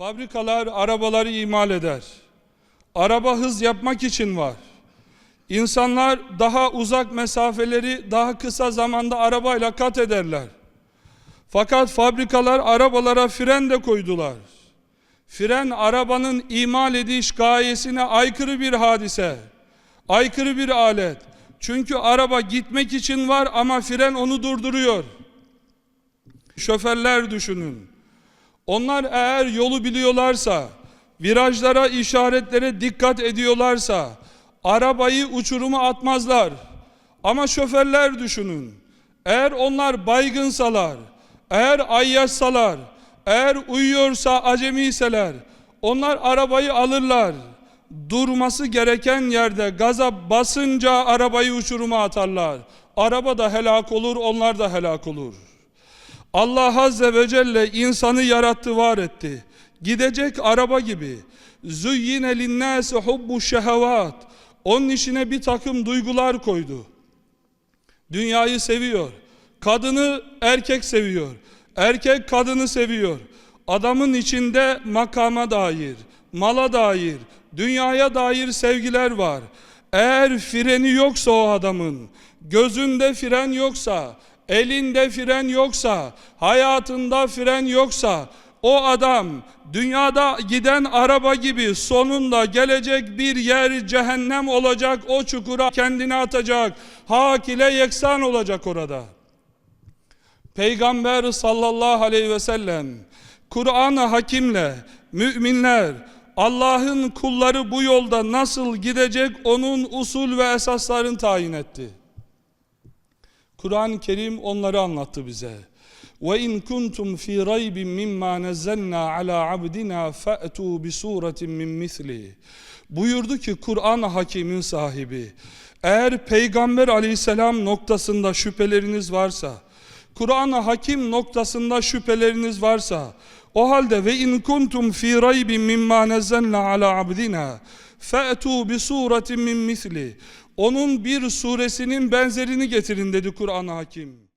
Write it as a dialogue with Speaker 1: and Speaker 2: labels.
Speaker 1: Fabrikalar arabaları imal eder. Araba hız yapmak için var. İnsanlar daha uzak mesafeleri daha kısa zamanda arabayla kat ederler. Fakat fabrikalar arabalara fren de koydular. Fren arabanın imal ediş gayesine aykırı bir hadise. Aykırı bir alet. Çünkü araba gitmek için var ama fren onu durduruyor. Şoförler düşünün. Onlar eğer yolu biliyorlarsa, virajlara, işaretlere dikkat ediyorlarsa, arabayı uçuruma atmazlar. Ama şoförler düşünün. Eğer onlar baygınsalar, eğer ayyaşsalar, eğer uyuyorsa acemiyseler, onlar arabayı alırlar. Durması gereken yerde gaza basınca arabayı uçuruma atarlar. Araba da helak olur, onlar da helak olur. Allah Azze ve Celle insanı yarattı, var etti. Gidecek araba gibi. Züyyine linnâse hubbu şehevat. Onun içine bir takım duygular koydu. Dünyayı seviyor. Kadını erkek seviyor. Erkek kadını seviyor. Adamın içinde makama dair, mala dair, dünyaya dair sevgiler var. Eğer freni yoksa o adamın, gözünde fren yoksa, elinde fren yoksa, hayatında fren yoksa, o adam dünyada giden araba gibi sonunda gelecek bir yer cehennem olacak, o çukura kendini atacak, hak ile yeksan olacak orada. Peygamber sallallahu aleyhi ve sellem Kur'an-ı Hakim'le müminler Allah'ın kulları bu yolda nasıl gidecek onun usul ve esaslarını tayin etti. Kur'an-ı Kerim onları anlattı bize. Kuntum fi raybin mimma nazzalna ala abdina fa'tu bi suratin min misli. Buyurdu ki Kur'an Hakim'in sahibi eğer Peygamber Aleyhisselam noktasında şüpheleriniz varsa Kur'an-ı Hakim noktasında şüpheleriniz varsa o halde ve in kuntum fi raybin mimma nazzalna ala abdina fa'tu bi suratin min misli. Onun bir suresinin benzerini getirin dedi Kur'an-ı Hakim.